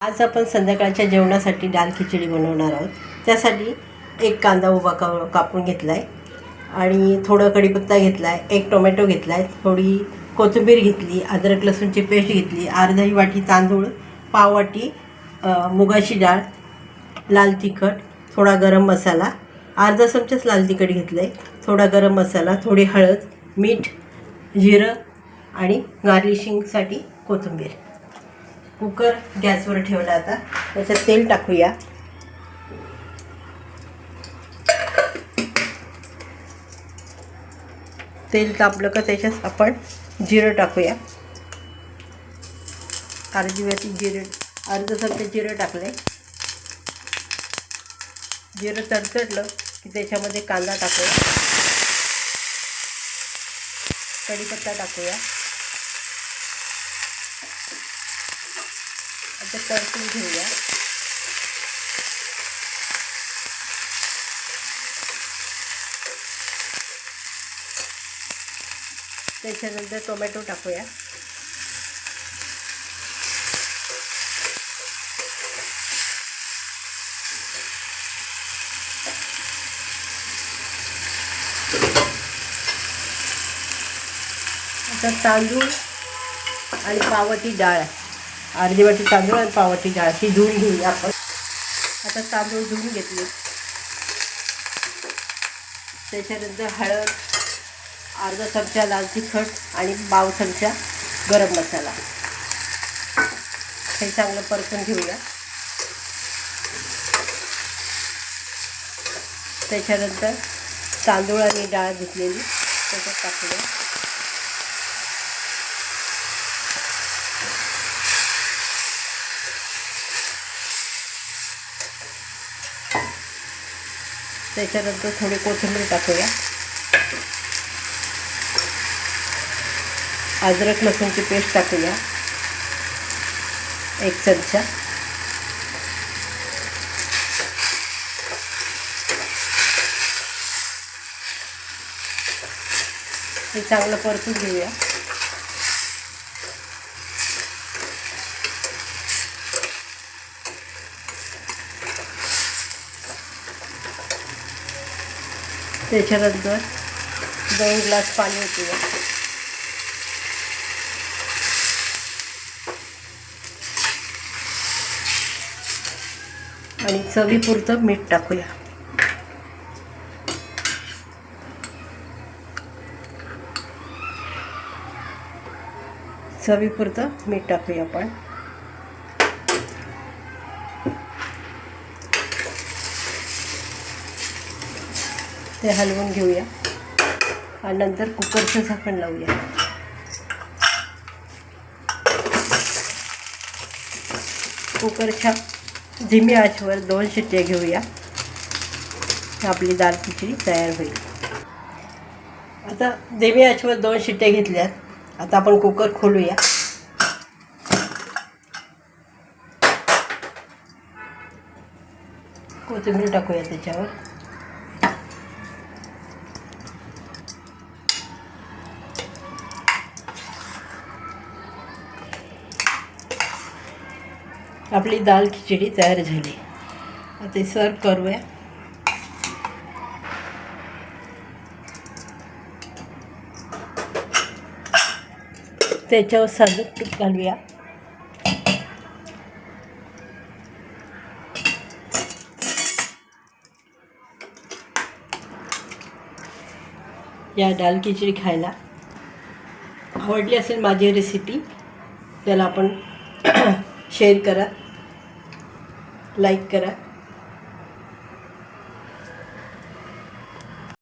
आज आपण संध्याकाळच्या जेवणासाठी दाल खिचडी बनवणार आहोत. त्यासाठी एक कांदा उभा का कापून घेतला आहे आणि थोडं कढीपत्ता घेतला आहे एक टोमॅटो घेतला आहे थोडी कोथिंबीर घेतली अद्रक लसूणची पेस्ट घेतली अर्धाही वाटी तांदूळ पाव वाटी मुगाची डाळ लाल तिखट थोडा गरम मसाला अर्धा चमचाच लाल तिखट घेतलं आहे थोडा गरम मसाला थोडी हळद मीठ जिरं आणि गार्लिशिंगसाठी कोथिंबीर. कुकर गॅसवर ठेवला आता. त्याच्यात तेल टाकूया. तेल तापलं का त्याच्यात आपण जिरं टाकूया. अर्धी जिरं अर्ध चमचे जिरं टाकले. जिरं तडतडलं की त्याच्यामध्ये कांदा टाकूया. कढीपत्ता टाकूया. आता परतून घेऊया. त्याच्यानंतर टोमॅटो टाकूया. आता तांदूळ आणि पावटी डाळ. अर्धी वाटी तांदूळ आणि पावटी डाळ ही धुवून घेऊया आपण. आता तांदूळ धुवून घेतले. त्याच्यानंतर हळद अर्धा चमचा लाल तिखट आणि पाव चमचा गरम मसाला. हे चांगलं परतून घेऊया. त्याच्यानंतर तांदूळ आणि डाळ घेतलेली त्याच्यात टाकूया. त्याच्यानंतर थोडी कोथिंबीर टाकूया. अद्रक लसूणची पेस्ट टाकूया. एक चमचा. हे चांगलं परतून घेऊया. त्याच्यानंतर दोन ग्लास पाणी ओतूया आणि चवीपुरतं मीठ टाकूया. चवीपुरतं मीठ टाकूया आपण. ते हलवून घेऊया. आणि नंतर कुकरचं झाकण लावूया. कुकरच्या धीमी आचवर दोन शिट्ट्या घेऊया. आपली दाल खिचडी तयार होईल. आता धीमी आचवर दोन शिट्ट्या घेतल्यात. आता आपण कुकर खोलूया. कोथिंबीर टाकूया त्याच्यावर. आपली दाल खिचडी तयार झाली. आता सर्व करूया. त्याच्यावर साधं तूप घालूया. या दाल खिचडी खायला आवडली असेल माझी रेसिपी त्याला आपण शेअर करा लाईक करा.